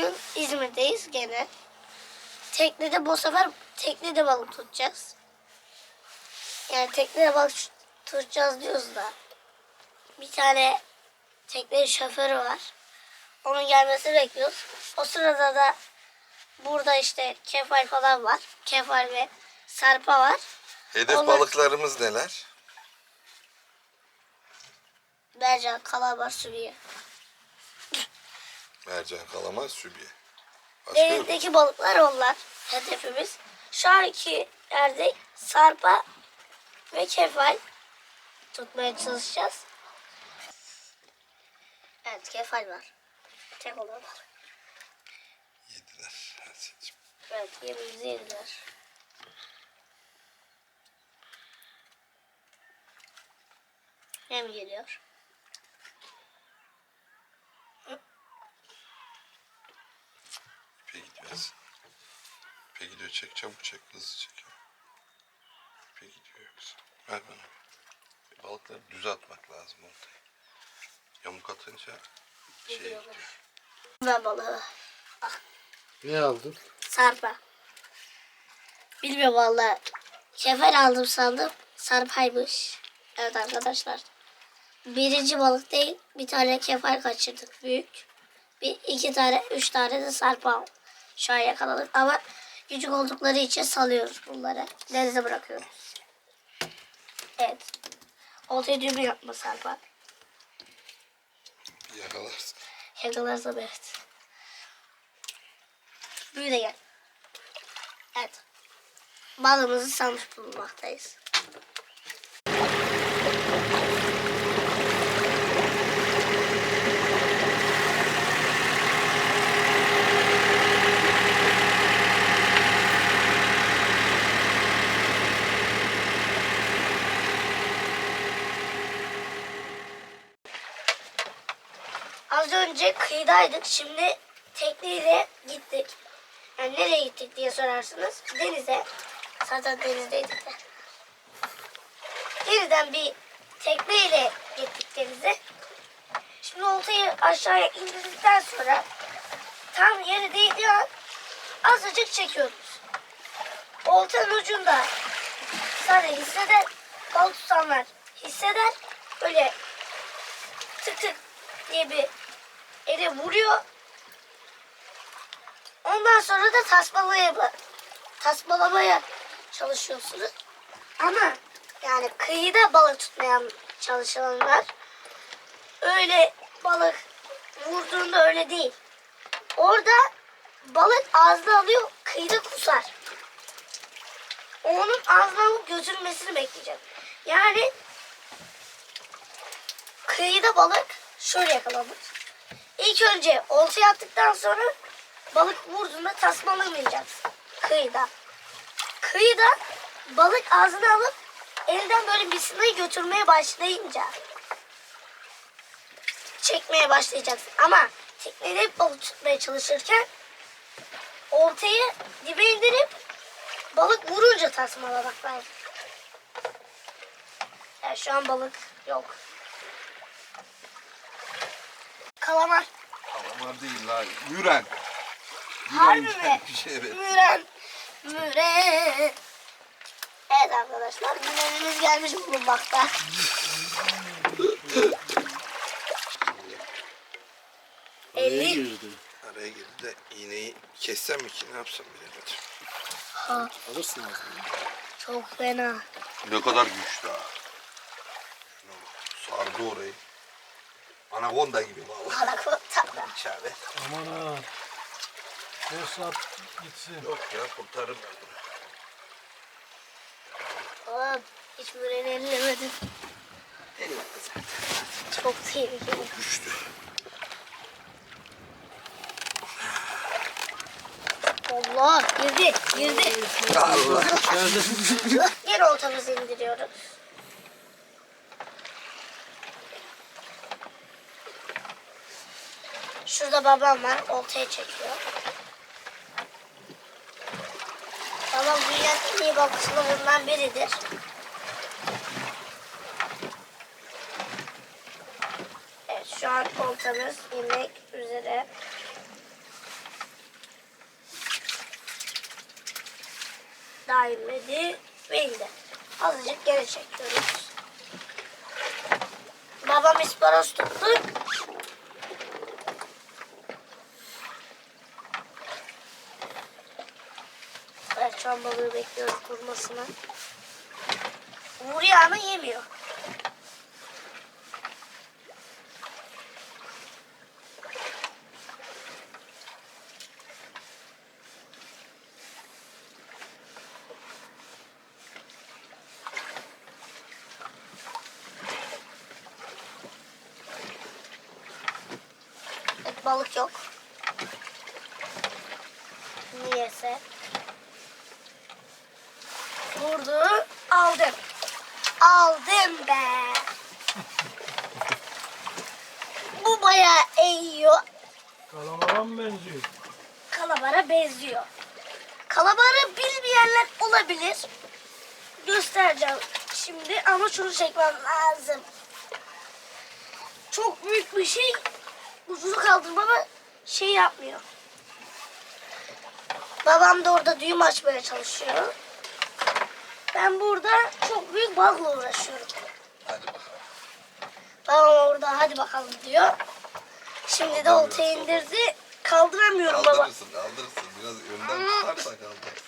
Bugün İzmir'deyiz gene. Teknede bu sefer teknede balık tutacağız. Yani teknede balık tutacağız diyoruz da. Bir tane teknenin şoförü var. Onun gelmesini bekliyoruz. O sırada da burada işte kefal falan var. Kefal ve sarpa var. Hedef Onlar- balıklarımız neler? Mercan, kalamar, sürüye. Mercan, kalamar, sübye. Başka yok. Denizdeki balıklar onlar hedefimiz. Şu anki yerde sarpa ve kefal tutmaya çalışacağız. Evet kefal var. Tek olan balık. Yediler. Ersin'cim. Evet yemeğimizi yediler. Yem geliyor. İpe gidiyor Ersin. İpe gidiyor. Çek çabuk çek. Hızlı çek. İpe gidiyor yoksa. Ver bana. bir. Balıkları düz atmak lazım ortaya. Yamuk atınca şey gidiyor. Ben balığı. Ne aldın? Sarpa. Bilmiyorum valla. Kefal aldım sandım. Sarpaymış. Evet arkadaşlar. Birinci balık değil. Bir tane kefal kaçırdık büyük. Bir, iki tane, üç tane de sarpa. Şu an yakaladık ama küçük oldukları için salıyoruz bunları. Denize bırakıyoruz. Evet. Oltaya düğümü yapma sarpa. Yakalarsın. Yakalarsam evet. Büyü de gel. Evet. Balığımızı salmış bulunmaktayız. Önce kıyıdaydık. Şimdi tekneyle gittik. Yani nereye gittik diye sorarsınız. Denize. Zaten denizdeydik de. Denizden bir tekneyle gittik denize. Şimdi oltayı aşağıya indirdikten sonra tam yere değdiği an azıcık çekiyoruz. Oltanın ucunda sadece hisseder, balık tutanlar hisseder. Böyle tık tık diye bir ele vuruyor. Ondan sonra da tasmalamaya, tasmalamaya çalışıyorsunuz. Ama yani kıyıda balık tutmayan çalışanlar öyle balık vurduğunda öyle değil. Orada balık ağzına alıyor, kıyıda kusar. Onun ağzına alıp götürmesini bekleyeceğim. Yani kıyıda balık şöyle yakalanır. İlk önce oltaya attıktan sonra balık vurduğunda tasmalamayacaksın. Kıyıda. Kıyıda balık ağzına alıp elden böyle misinayı götürmeye başlayınca çekmeye başlayacaksın. Ama teknede balık tutmaya çalışırken oltayı dibe indirip balık vurunca tasmalamak lazım. Yani şu an balık yok. Kalamar. Kalamar değil la. Müren. Harbi mi? bir şey evet. Müren. Müren. Evet arkadaşlar mürenimiz gelmiş bulunmakta. Oraya 50. girdi. Araya girdi de iğneyi kessem mi ki ne yapsam bilemedim. Ha, Alırsın ağzını. çok fena. Ne kadar güçlü ha. Şuna bak, Sardı orayı. Anakonda gibi vallahi. Kalakotta. İçeride. Aman ha. Beş saat gitsin. Yok ya kurtarırım ben bunu. Oğlum hiç müreni ellemedim. Elime zaten. Çok tehlikeli. Güçlü. Allah girdi girdi. Allah. Geri oltamızı indiriyoruz. Şurada babam var. Oltaya çekiyor. Babam dünyanın en iyi balıkçılarından biridir. Evet şu an oltamız yemek üzere. Daha inmedi ve indi. Azıcık geri çekiyoruz. Babam isparos tuttu. Evet şu an balığı bekliyoruz durmasını. Vuruyor ama yemiyor. Balık yok. Niyese. Vurdu. Aldım. Aldım be. Bu bayağı eğiyor. Kalamara mı benziyor? Kalabara benziyor. Kalabarı bilmeyenler olabilir. Göstereceğim şimdi ama şunu çekmem lazım. Çok büyük bir şey. Ucunu kaldırmama şey yapmıyor. Babam da orada düğüm açmaya çalışıyor. Ben burada çok büyük balıkla uğraşıyorum. Hadi bakalım. Babam orada hadi bakalım diyor. Şimdi de oltayı indirdi. Kaldıramıyorum baba. Kaldırırsın kaldırırsın. Biraz önden tutarsa kaldırırsın.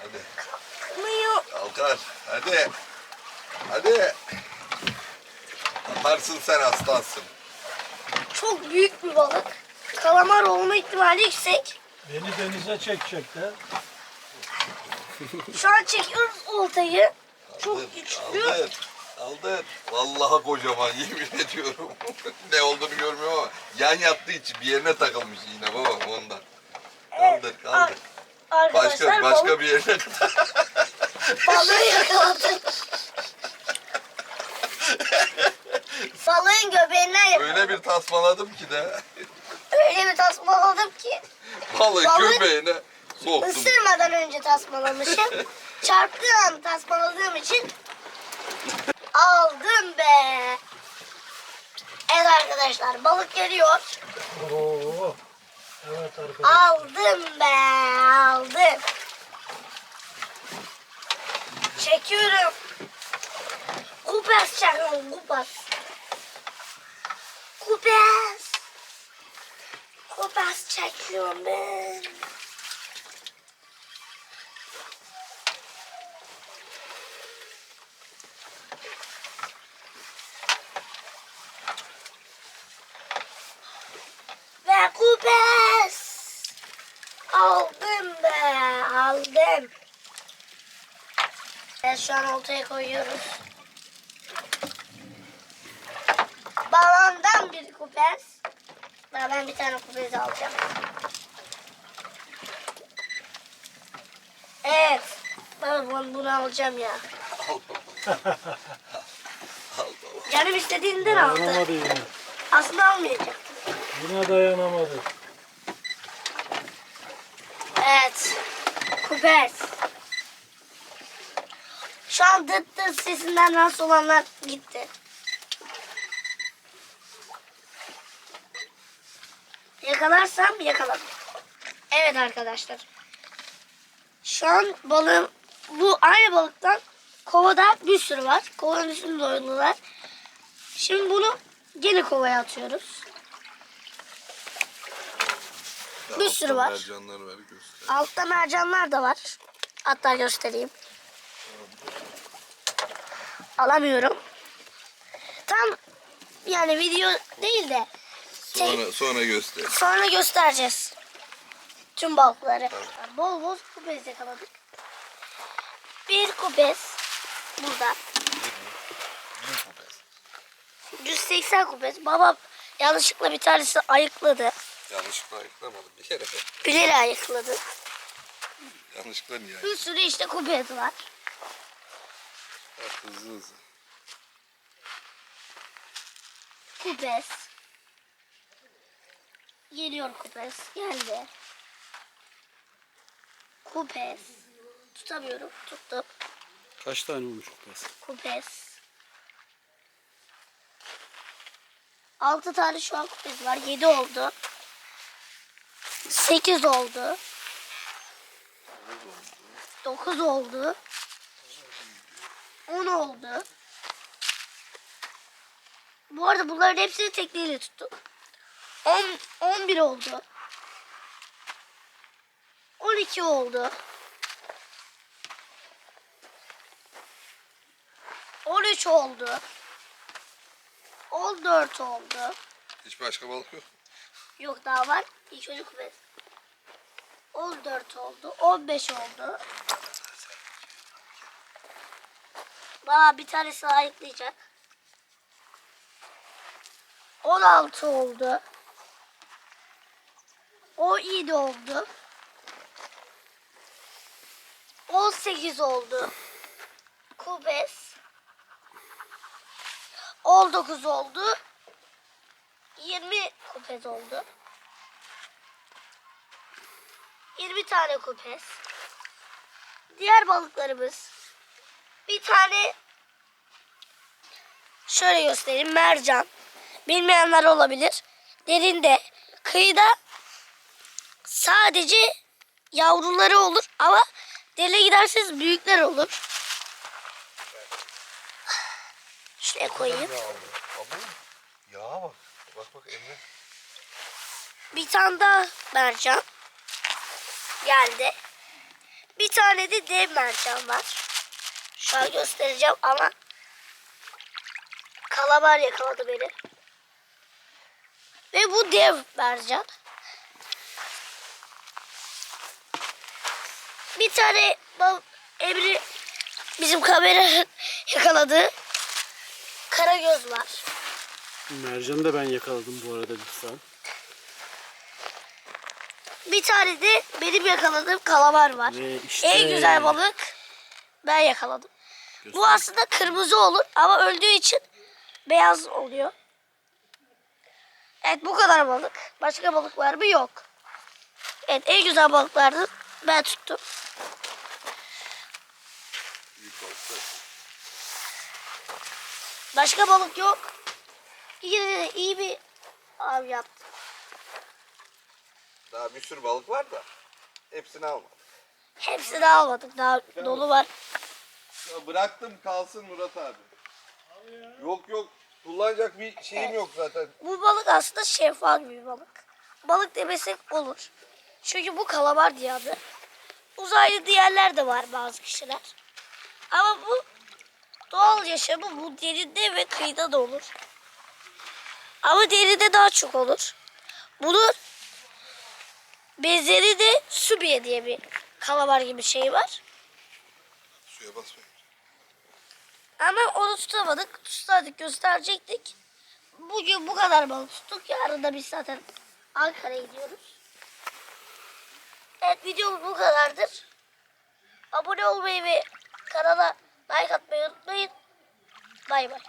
Hadi. Kalkmıyor. Kalkar. Hadi. Hadi. Atarsın sen aslansın. Çok büyük bir balık. Kalamar olma ihtimali yüksek. Beni denize çekecek de. Şu an çekiyoruz oltayı. Çok Aldır, güçlü. Aldır. Aldır. Vallahi kocaman yemin ediyorum. ne olduğunu görmüyorum ama yan yattığı için bir yerine takılmış yine babam ondan. Kaldır kaldır. Arkadaşlar Başka başka balık, bir yerine balığı yakaladım. Balığın göbeğinden yakaladım. Öyle bir tasmaladım ki de Öyle bir tasmaladım ki. balığı Balık- göbeğine soktum. Isırmadan önce tasmalamışım. Çarptığı an tasmaladığım için aldım be. Evet arkadaşlar balık geliyor. Oo. Evet arkadaşlar. Aldım be aldım. Çekiyorum. Kupas çekiyorum kupas. Kupas. Kupas çekiyorum ben. Ve kupas. Aldım be, aldım. Evet şu an oltaya koyuyoruz. Balondan bir kupes. Daha ben bir tane kupes alacağım. Evet. Baba bunu, alacağım ya. Canım istediğinden aldı. Aslında almayacak. Yine dayanamadı. Evet. Kupes. Şu an dıt dıt sesinden rahatsız olanlar gitti. Yakalarsam yakaladım. Evet arkadaşlar. Şu an balığım bu aynı balıktan kovada bir sürü var. Kovanın üstünde oynuyorlar. Şimdi bunu gene kovaya atıyoruz. Bir sürü var. Mercanları ver göster. Altta mercanlar da var. Hatta göstereyim. Alamıyorum. Tam yani video değil de Sonra, sonra göster. sonra göstereceğiz. Tüm balıkları. Bol bol kupes yakaladık. Bir kupes burada. Büyük bu pes. 180 kupes. Babam yanlışlıkla bir tanesi ayıkladı. Yanlışlıkla ayıklamadım bir kere. Bilerek ayıkladı. Yanlışlıkla niye Bir sürü işte kupes var. Bak hızlı hızlı. Kupes. Geliyor kupes. Geldi. Kupes. Tutamıyorum. Tuttum. Kaç tane olmuş kupes? Kupes. Altı tane şu an kupes var. Yedi oldu. Sekiz oldu. 9 oldu. 10 oldu. Bu arada bunların hepsini tekneyle tuttum. 10, 11 oldu. 12 oldu. 13 oldu. 14 oldu. Hiç başka balık yok. Yok daha var. İlk çocuk kupes. 14 oldu. 15 oldu. Baba bir tanesi ayıklayacak. 16 oldu. 17 oldu. 18 oldu. Kubes. 19 oldu. 20 kupes oldu. 20 tane kupes. Diğer balıklarımız bir tane şöyle göstereyim mercan. Bilmeyenler olabilir. Derinde, kıyıda sadece yavruları olur ama dere giderseniz büyükler olur. Şuraya koyayım. Yağa bak. Bak bak Emre. Bir tane daha mercan geldi. Bir tane de dev mercan var. Şu an göstereceğim ama kalamar yakaladı beni. Ve bu dev mercan. Bir tane Emre bizim kamera yakaladığı karagöz var. Mercanı da ben yakaladım bu arada lütfen. Bir tane de benim yakaladığım kalamar var. Ve işte En güzel balık ben yakaladım. Bu aslında kırmızı olur ama öldüğü için beyaz oluyor. Evet bu kadar balık. Başka balık var mı? Yok. Evet en güzel balıklardı ben tuttum. Başka balık yok. Yine de iyi bir av yaptım. Daha bir sürü balık var da hepsini almadım. Hepsini almadık. Daha dolu var. Ya bıraktım kalsın Murat abi. Yok yok kullanacak bir şeyim yok zaten. Bu balık aslında şeffaf bir balık. Balık demesek olur. Çünkü bu kalamar diye adı. Uzaylı diğerler de var bazı kişiler. Ama bu doğal yaşamı bu derinde ve kıyıda da olur. Ama deride daha çok olur. Bunun benzeri de subiye diye bir kalamar gibi şey var. Suya basmayın. Ama onu tutamadık. Tutsaydık gösterecektik. Bugün bu kadar balık tuttuk. Yarın da biz zaten Ankara'ya gidiyoruz. Evet videomuz bu kadardır. Abone olmayı ve kanala like atmayı unutmayın. Bay bay.